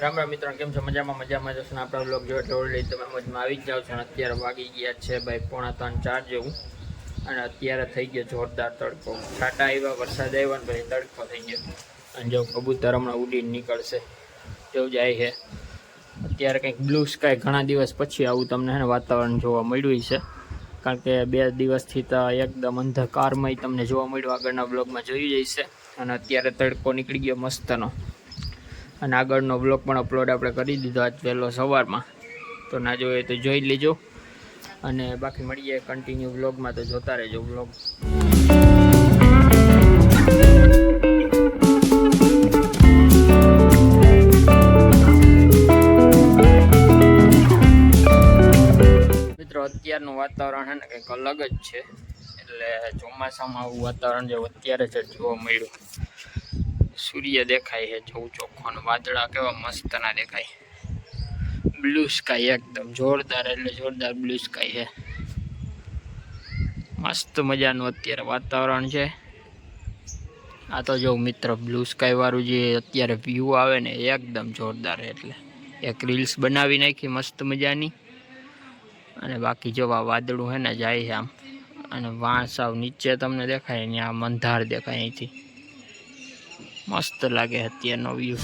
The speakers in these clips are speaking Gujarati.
રામ રામ મિત્રો, કેમ છો? મજામાં મજામાં જશો ને? આપણા બ્લોગ જો એટલે ઓલરેડી તમે મજમાં આવી જ જાઓ છો અને અત્યારે વાગી ગયા છે ભાઈ પોણા ત્રણ ચાર જેવું. અને અત્યારે થઈ ગયો જોરદાર તડકો. છાટા આવ્યા, વરસાદ આવ્યો ને ભાઈ તડકો થઈ ગયો. અને જો કબૂતર હમણાં ઉડીને નીકળશે જેવું જાય છે. અત્યારે કંઈક બ્લુ સ્કાય ઘણા દિવસ પછી આવું તમને છે ને વાતાવરણ જોવા મળ્યું છે. કારણ કે બે દિવસથી તો એકદમ અંધકારમય તમને જોવા મળ્યું આગળના બ્લોગમાં જોઈ જઈશે અને અત્યારે તડકો નીકળી ગયો મસ્તનો. અને આગળનો બ્લોગ પણ અપલોડ આપણે કરી દીધો આજ વહેલો સવારમાં. તો ના જોઈએ તો જોઈ લેજો. અને બાકી મળીએ કન્ટિન્યુ બ્લોગમાં તો જોતા રહેજો બ્લોગ મિત્રો, અત્યારનું વાતાવરણ છે ને કંઈક અલગ જ છે. એટલે ચોમાસામાં આવું વાતાવરણ જે અત્યારે જ જોવા મળ્યું. સૂર્ય દેખાય છે, જોવું ચોખ્ખો વાદળા કેવા મસ્ત ના દેખાય. બ્લુ સ્કાય એકદમ જોરદાર, એટલે જોરદાર બ્લુ સ્કાય છે. મસ્ત મજાનું અત્યારે વાતાવરણ છે. આ તો જો મિત્ર બ્લુ સ્કાય વાળું જે અત્યારે વ્યૂ આવે ને એકદમ જોરદાર એટલે એક રીલ્સ બનાવી નાખી મસ્ત મજાની. અને બાકી જો આ વાદળું છે ને, જાય છે આમ. અને વાંસ આવ નીચે તમને દેખાય ને, આ મંધાર દેખાય અહીંથી. મસ્ત લાગે અત્યારનો વ્યૂ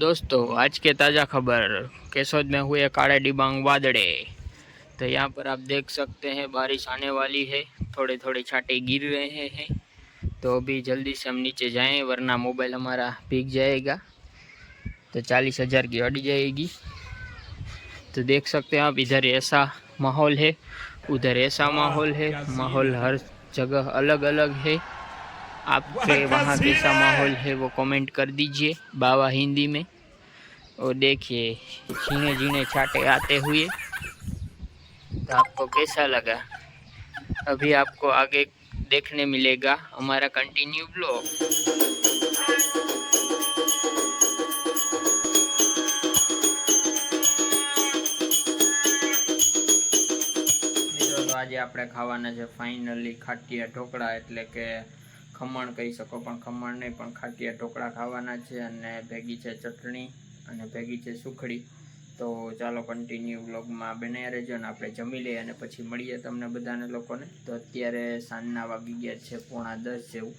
दोस्तों आज के ताज़ा खबर केसौद में हुए काले डिबांग वादड़े तो यहाँ पर आप देख सकते हैं बारिश आने वाली है थोड़े थोड़े छाटे गिर रहे हैं तो अभी जल्दी से हम नीचे जाएँ, वरना मोबाइल हमारा भीग जाएगा। तो चालीस हज़ार की अड़ जाएगी। तो देख सकते हैं आप, इधर ऐसा माहौल है, उधर ऐसा माहौल है, माहौल हर जगह अलग अलग है। आपके वहाँ कैसा माहौल है, वो कमेंट कर दीजिए, बाबा हिंदी में। और देखिए झीणे झीणे छाटे आते हुए तो आपको कैसा लगा? अभी आपको आगे देखने मिलेगा हमारा कंटिन्यू ब्लॉग મિત્રો તો આજે આપણે ખાવાના છે ફાઇનલી ખાટિયા ઢોકળા એટલે કે ખમણ કહી શકો પણ ખમણ નહીં પણ ખાટિયા ઢોકળા ખાવાના છે અને ભેગી છે ચટણી અને ભેગી છે સુખડી તો ચાલો કન્ટિન્યુ બ્લોગમાં બનાવી રહેજો ને આપણે જમી લઈએ અને પછી મળીએ તમને બધાને લોકોને. તો અત્યારે સાંજના વાગી ગયા છે પોણા દસ જેવું.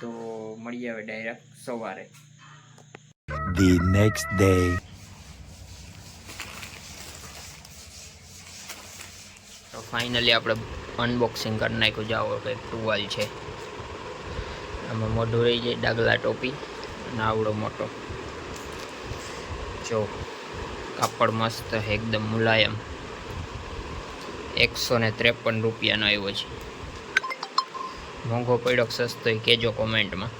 તો મળીએ હવે ડાયરેક્ટ સવારે. The next day. તો ફાઇનલી આપણે અનબોક્સિંગ કરી નાખ્યું. જાઓ કંઈક ટુવાલ છે. આમાં મોઢું રહી જાય ડાગલા ટોપી અને આવડો મોટો. જો. કાપડ મસ્ત એકદમ મુલાયમ. એકસો ને ત્રેપન રૂપિયાનો આવ્યો છે. મોંઘો પડ્યો સસ્તો એ કહેજો કોમેન્ટમાં.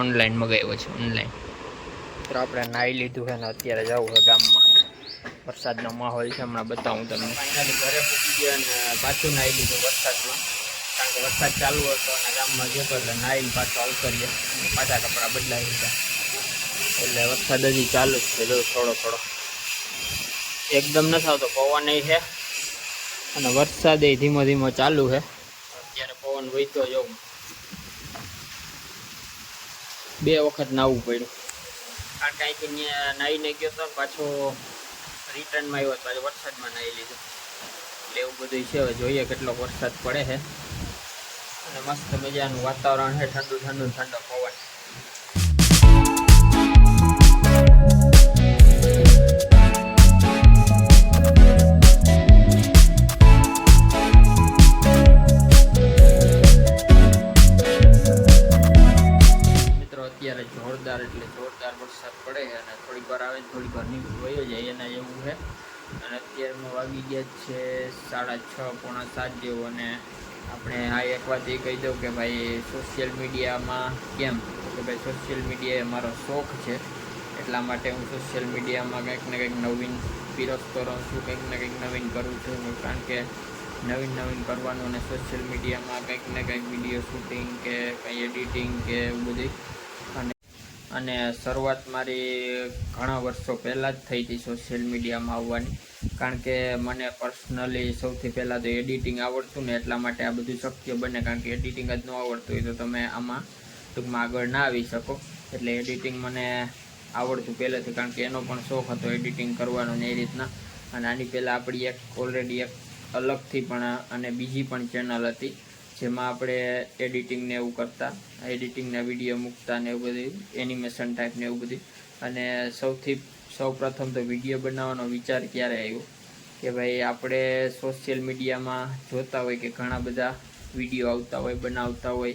ઓનલાઈન મગાવ્યો છે ઓનલાઈન તો આપણે નાહી લીધું છે ને અત્યારે જવું છે ગામમાં. વરસાદનો માહોલ છે હમણાં બતાવું તમને. ફાઇનલી ઘરે પૂકી ગયા અને પાછું નાહી લીધું વરસાદમાં. કારણ કે વરસાદ ચાલુ હતો અને ગામમાં જતો એટલે નાહીને પાછો હલ કરીએ. પાછા કપડાં બદલાઈ દીધા એટલે વરસાદ હજી ચાલુ જ છે, જો થોડો થોડો. એકદમ નથી આવતો, પવન છે. અને વરસાદ એ ધીમો ધીમો ચાલુ છે. અત્યારે પવન વહીતો જવું બે વખત નાવું પડ્યું. કારણ કે અહીંથી નાહીને ગયો તો પાછો રિટર્નમાં આવ્યો પાછો વરસાદમાં નાહી લીધો. એટલે એવું બધું છે, હવે જોઈએ કેટલો વરસાદ પડે છે. અને મસ્ત મજાનું વાતાવરણ છે, ઠંડુ ઠંડુ ઠંડો પવન. અત્યારે જોરદાર એટલે જોરદાર વરસાદ પડે છે અને થોડીક વાર આવે થોડીક વાર નીકળી જાય એના જેવું છે. અને અત્યારમાં વાગી ગયા છે સાડા છ, પોણા સાત જેવું અને આપણે આ એક વાત એ કહી દઉં કે ભાઈ સોશિયલ મીડિયામાં કેમ? કે ભાઈ સોશિયલ મીડિયા એ મારો શોખ છે. એટલા માટે હું સોશિયલ મીડિયામાં કંઈક ને કંઈક નવીન પીરસતો રહું છું, કંઈક ને કંઈક નવીન કરું છું. કારણ કે નવીન નવીન કરવાનું અને સોશિયલ મીડિયામાં કંઈક ને કંઈક વીડિયો શૂટિંગ કે કંઈ એડિટિંગ કે એવું બધું અને શરૂઆત મારી ઘણા વર્ષો પહેલાં જ થઈ હતી સોશિયલ મીડિયામાં આવવાની. કારણ કે મને પર્સનલી સૌથી પહેલાં તો એડિટિંગ આવડતું ને એટલા માટે આ બધું શક્ય બને. કારણ કે એડિટિંગ જ ન આવડતું હોય તો તમે આમાં ટૂંકમાં આગળ ના આવી શકો. એટલે એડિટિંગ મને આવડતું પહેલેથી, કારણ કે એનો પણ શોખ હતો એડિટિંગ કરવાનો ને એ રીતના. અને આની પહેલાં આપણી એક ઓલરેડી એક અલગથી પણ અને બીજી પણ ચેનલ હતી. જેમાં આપણે એડિટિંગ ને એવું કરતા એડિટિંગના વીડિયો મૂકતા ને એવું બધું એનિમેશન ટાઈપ ને એવું બધું. અને સૌથી, સૌ પ્રથમ તો વીડિયો બનાવવાનો વિચાર ક્યારે આવ્યો? કે ભાઈ આપણે સોશિયલ મીડિયામાં જોતા હોય કે ઘણા બધા વીડિયો આવતા હોય, બનાવતા હોય,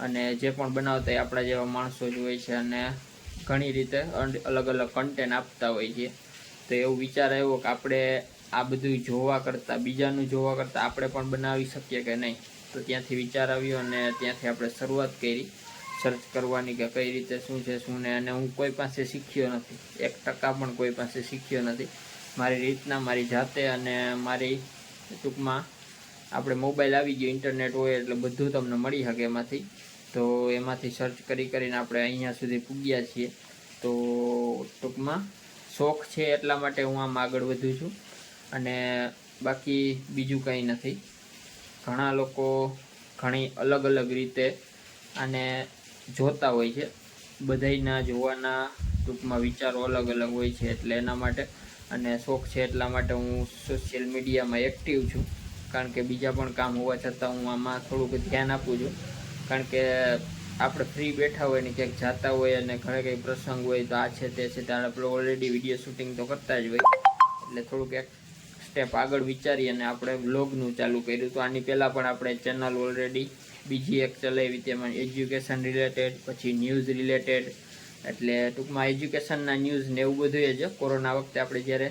અને જે પણ બનાવતા હોય આપણા જેવા માણસો જ હોય છે અને ઘણી રીતે અલગ અલગ કન્ટેન્ટ આપતા હોય છે. તો એવો વિચાર આવ્યો કે આપણે આ બધું જોવા કરતાં, બીજાનું જોવા કરતાં આપણે પણ બનાવી શકીએ કે નહીં? તો ત્યાંથી વિચાર આવ્યો અને ત્યાંથી આપણે શરૂઆત કરી. સર્ચ કરવાની કે કઈ રીતે શું છે, શું ને અને હું કોઈ પાસે શીખ્યો નથી. એક ટકા પણ કોઈ પાસે શીખ્યો નથી. મારી રીતના, મારી જાતે અને મારી ટૂંકમાં આપણે મોબાઈલ આવી ગયો ઇન્ટરનેટ હોય એટલે બધું તમને મળી શકે એમાંથી. તો એમાંથી સર્ચ કરી કરીને આપણે અહીંયા સુધી પૂગ્યા છીએ. તો ટૂંકમાં શોખ છે એટલા માટે હું આમ આગળ વધું છું. અને બાકી બીજું કંઈ નથી. ઘણા લોકો ઘણી અલગ અલગ રીતે આને જોતા હોય છે. બધાયના જોવાના ટૂંકમાં વિચારો અલગ અલગ હોય છે એટલે એના માટે અને શોખ છે એટલા માટે હું સોશિયલ મીડિયામાં એક્ટિવ છું. કારણ કે બીજા પણ કામ હોવા છતાં હું આમાં થોડુંક ધ્યાન આપું છું. કારણ કે આપણે ફ્રી બેઠા હોય ને ક્યાંક જતા હોય અને ઘરે કંઈ પ્રસંગ હોય તો આ છે, તે છે ત્યારે આપણે ઓલરેડી વીડિયો શૂટિંગ તો કરતા જ હોય. એટલે થોડુંક એક સ્ટેપ આગળ વિચારી અને આપણે વ્લોગનું ચાલુ કર્યું તો આની પહેલાં પણ આપણે ચેનલ ઓલરેડી બીજી એક ચલાવી તેમાં એજ્યુકેશન રિલેટેડ પછી ન્યૂઝ રિલેટેડ એટલે ટૂંકમાં એજ્યુકેશનના ન્યૂઝ ને એવું બધું જ કોરોના વખતે આપણે જ્યારે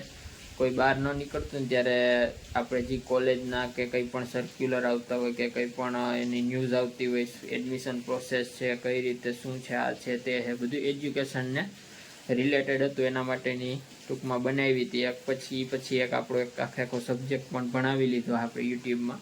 કોઈ બહાર ન નીકળતું ને ત્યારે આપણે જે કોલેજના કે કંઈ પણ સર્ક્યુલર આવતા હોય કે કંઈ પણ એની ન્યૂઝ આવતી હોય એડમિશન પ્રોસેસ છે, કઈ રીતે શું છે, આ છે, તે છે, બધું એજ્યુકેશનને રિલેટેડ હતું. એના માટેની ટૂંકમાં બનાવી હતી. એક પછી પછી એક આપણો એક આખે આખો સબ્જેક્ટ પણ ભણાવી લીધો આપણે યુટ્યુબમાં.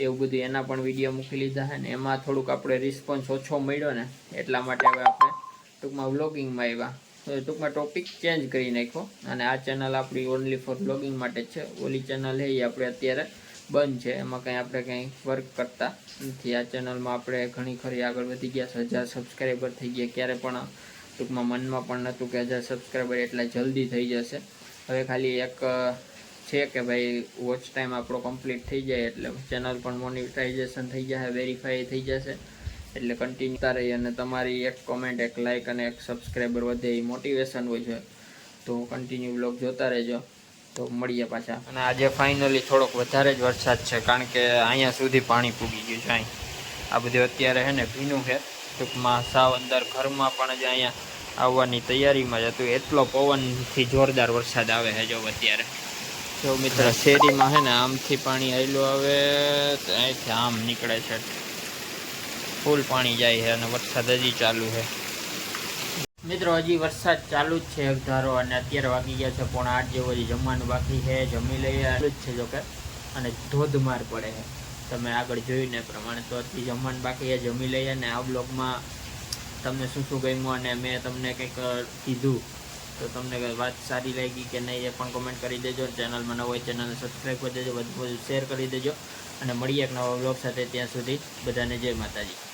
એવું બધું એના પણ વીડિયો મૂકી લીધા છે ને એમાં થોડુંક આપણે રિસ્પોન્સ ઓછો મળ્યો ને એટલા માટે હવે આપણે ટૂંકમાં વ્લોગિંગમાં આવ્યા. તો ટૂંકમાં ટોપિક ચેન્જ કરી નાખ્યો અને આ ચેનલ આપણી ઓનલી ફોર વ્લોગિંગ માટે છે. ઓલી ચેનલ એ આપણે અત્યારે બંધ છે. એમાં કંઈ આપણે કંઈ વર્ક કરતા નથી. આ ચેનલમાં આપણે ઘણી ખરી આગળ વધી ગયા છે. હજાર સબસ્ક્રાઈબર થઈ ગયા. ક્યારે પણ ટૂંકમાં મનમાં પણ નહોતું કે હજાર સબસ્ક્રાઈબર એટલા જલ્દી થઈ જશે. હવે ખાલી એક છે કે ભાઈ વોચ ટાઈમ આપણો કમ્પ્લીટ થઈ જાય એટલે ચેનલ પણ મોનિટાઇઝેશન થઈ જશે વેરીફાઈ થઈ જશે. એટલે કન્ટિન્યુ રહી અને તમારી એક કોમેન્ટ એક લાઇક અને એક સબસ્ક્રાઈબર વધે એ મોટિવેશન હોય છે. તો કન્ટિન્યુ બ્લોગ જોતા રહેજો. તો મળીએ પાછા. અને આજે ફાઇનલી થોડોક વધારે જ વરસાદ છે, કારણ કે અહીંયા સુધી પાણી પૂગી ગયું છે અહીં. આ બધું અત્યારે છે ને ભીનું છે. ટૂંકમાં સાવ અંદર ઘરમાં પણ જ અહીંયા આવવાની તૈયારીમાં જ હતું. એટલો પવનથી જોરદાર વરસાદ આવે છે જો અત્યારે. જો મિત્ર, શેરીમાં છે ને આમથી પાણી આવેલું આવે અહીંથી આમ નીકળે છે. ફૂલ પાણી જાય છે અને વરસાદ હજી ચાલુ છે. મિત્રો, હજી વરસાદ ચાલુ જ છે ધારો અને અત્યારે વાગી ગયા છે પોણા આઠ જેવો હજી જમવાનું બાકી છે. જમી લઈએ. જ છે જોકે અને ધોધમાર પડે છે. તમે આગળ જોયું ને એ પ્રમાણે તો હજી જમવાનું બાકી એ જમી લઈએ અને આ બ્લોગમાં તમને શું શું ગમ્યું અને મેં તમને કંઈક કીધું, તો તમને વાત સારી લાગી કે નહીં એ પણ કોમેન્ટ કરી દેજો. ચેનલમાં નવો હોય ચેનલને સબસ્ક્રાઈબ કરી દેજો બધું શેર કરી દેજો. અને મળીએ એક નવા બ્લોગ સાથે ત્યાં સુધી બધાને જય માતાજી.